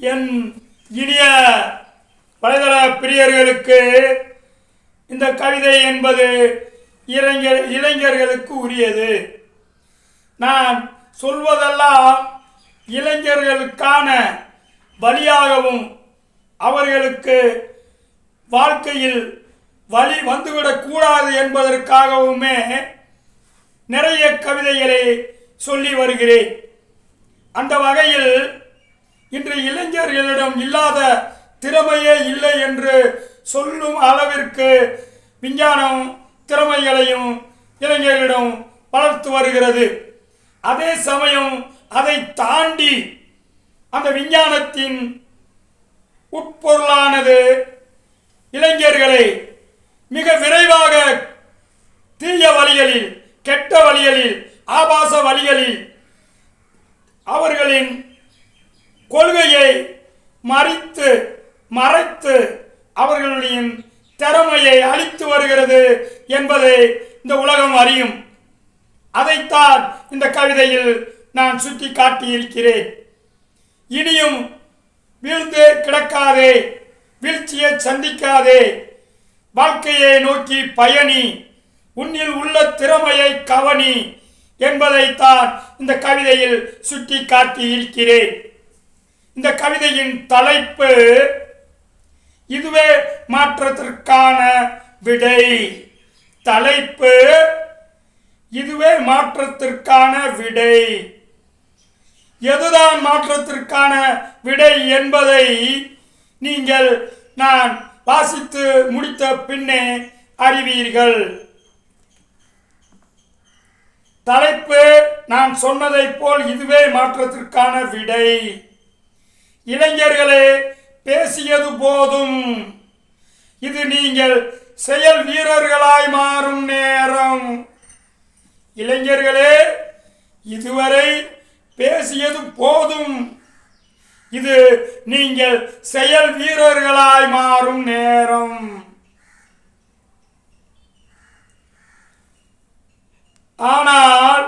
என் இனிய வலைதள பிரியர்களுக்கு இந்த கவிதை என்பது இளைஞர் இளைஞர்களுக்கு உரியது. நான் சொல்வதெல்லாம் இளைஞர்களுக்கான வழியாகவும் அவர்களுக்கு வாழ்க்கையில் வழி வந்துவிடக்கூடாது என்பதற்காகவுமே நிறைய கவிதைகளை சொல்லி வருகிறேன். அந்த வகையில் இன்று இளைஞர்களிடம் இல்லாத திறமையே இல்லை என்று சொல்லும் அளவிற்கு விஞ்ஞானம் திறமைகளையும் இளைஞர்களிடம் வளர்த்து வருகிறது. அதே சமயம் அதை தாண்டி அந்த விஞ்ஞானத்தின் உட்பொருளானது இளைஞர்களை மிக விரைவாக மறைத்து அவர்களுடைய திறமையை அழித்து வருகிறது என்பதை இந்த உலகம் அறியும். அதைத்தான் இந்த கவிதையில் நான் சுட்டி காட்டியிருக்கிறேன் இனியும் வீழ்ந்து கிடக்காதே வீழ்ச்சியை சந்திக்காதே வாழ்க்கையை நோக்கி பயணி உன்னில் உள்ள திறமையை கவனி என்பதைத்தான் இந்த கவிதையில் சுட்டி காட்டி இருக்கிறேன் இந்த கவிதையின் தலைப்பு இதுவே மாற்றத்திற்கான விடை. தலைப்பு இதுவே மாற்றத்திற்கான விடை. எதுதான் மாற்றத்திற்கான விடை என்பதை நீங்கள் நான் வாசித்து முடித்த பின்னே அறிவீர்கள். தலைப்பு நான் சொன்னதைப் போல் இதுவே மாற்றத்திற்கான விடை. இளைஞர்களே பேசியது போதும். இது நீங்கள் செயல் வீரர்களாய் மாறும் நேரம். இளைஞர்களே இதுவரை பேசியது போதும். இது நீங்கள் செயல் வீரர்களாய் மாறும் நேரம். ஆனால்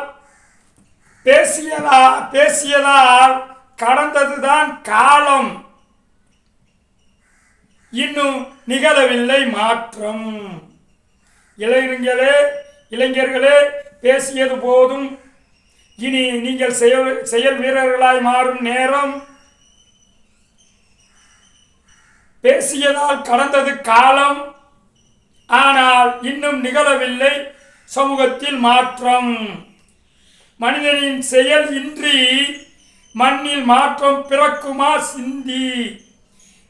பேசியதா பேசியதால் கடந்ததுதான் காலம். இன்னும் நிகழவில்லை மாற்றம். இளைஞர்களே இளைஞர்களே பேசியது போதும். இனி நீங்கள் செயல் செயல் வீரர்களாய் மாறும் நேரம். பேசியதால் கடந்தது காலம். ஆனால் இன்னும் நிகழவில்லை சமூகத்தில் மாற்றம். மனிதனின் செயல் இன்றி மண்ணில் மாற்றம் பிறக்குமா சிந்தி.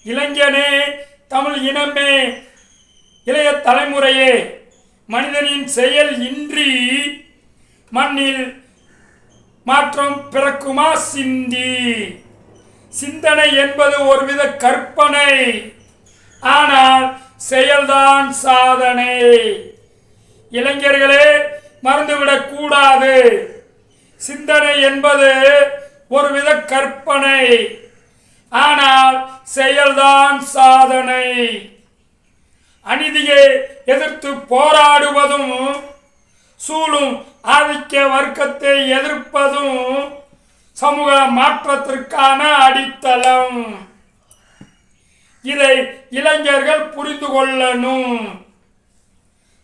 இளைஞனே தமிழ் இனமே இளைய தலைமுறையே மனிதனின் செயல் இன்றி மண்ணில் மாற்றம் பிறக்குமா சிந்தி? சிந்தனை என்பது ஒருவித கற்பனை ஆனால் செயல்தான் சாதனை. இளைஞர்களே மறந்துவிடக் கூடாது. சிந்தனை என்பது ஒருவித கற்பனை ஆனால் செயல்தான் சாதனை. அநீதியை எதிர்த்து போராடுவதும் சூழும் ஆதிக்க வர்க்கத்தை எதிர்ப்பதும் சமூக மாற்றத்திற்கான அடித்தளம். இதை இளைஞர்கள் புரிந்து கொள்ளணும்.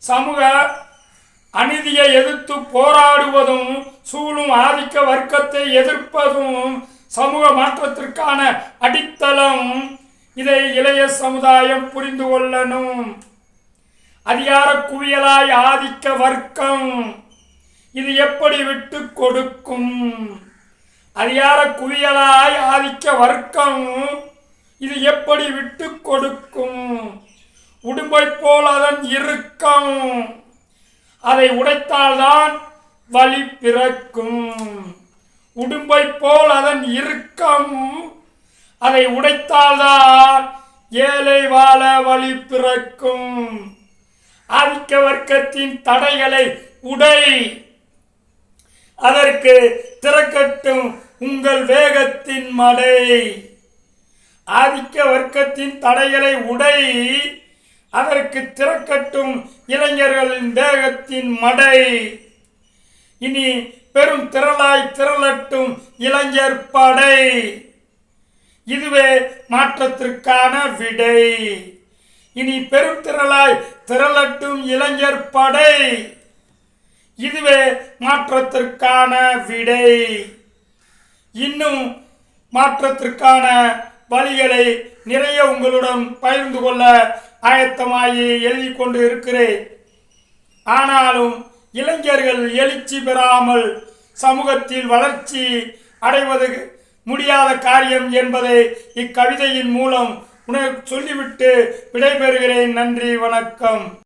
சமூக அநீதியை எதிர்த்து போராடுவதும் சூழும் ஆதிக்க வர்க்கத்தை எதிர்ப்பதும் சமூக மாற்றத்திற்கான அடித்தளம் இதை இளைய சமுதாயம் புரிந்து கொள்ளணும். அதிகார குவியலாய் ஆதிக்க வர்க்கம் இது எப்படி விட்டு கொடுக்கும்? அதிகார குவியலாய் ஆதிக்க வர்க்கம் இது எப்படி விட்டு கொடுக்கும்? உடும்பை போல் அதன் இறுக்கம் அதை உடைத்தால்தான் வழி பிறக்கும். உடும்பை போல் அதன் இறுக்கம். அதை உடைத்தால்தான் ஏழை வாழ வழி பிறக்கும். ஆதிக்க வர்க்கத்தின் தடைகளை உடை. அதற்கு திறக்கட்டும் உங்கள் வேகத்தின் மடை. ஆதிக்க வர்க்கத்தின் தடைகளை உடை. அதற்கு திறக்கட்டும் இளைஞர்களின் வேகத்தின் மடை. இனி பெரும் திரளாய் திரளட்டும் இளைஞர் படை. இதுவே மாற்றத்திற்கான விடை. இனி பெரும் திரளாய் திரளட்டும் இளைஞர் படை. இதுவே மாற்றத்திற்கான விடை. இன்னும் மாற்றத்திற்கான வழிகளை நிறைய உங்களுடன் பகிர்ந்து கொள்ள ஆயத்தமாகி எழுதி கொண்டு இருக்கிறேன். ஆனாலும் இளைஞர்கள் எழுச்சி பெறாமல் சமூகத்தில் வளர்ச்சி அடைவது முடியாத காரியம் என்பதை இக்கவிதையின் மூலம் உனக்கு சொல்லிவிட்டு விடைபெறுகிறேன். நன்றி வணக்கம்.